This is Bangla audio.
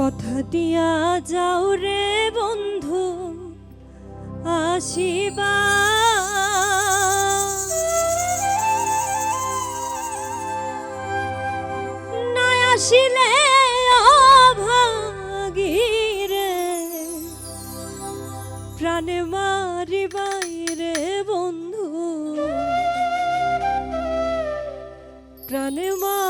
কথা দিয়া যাও রে বন্ধু, আসিবা। না আসিলে অভাগিরে, প্রাণে মারিবাই রে বন্ধু। প্রাণে মারিবা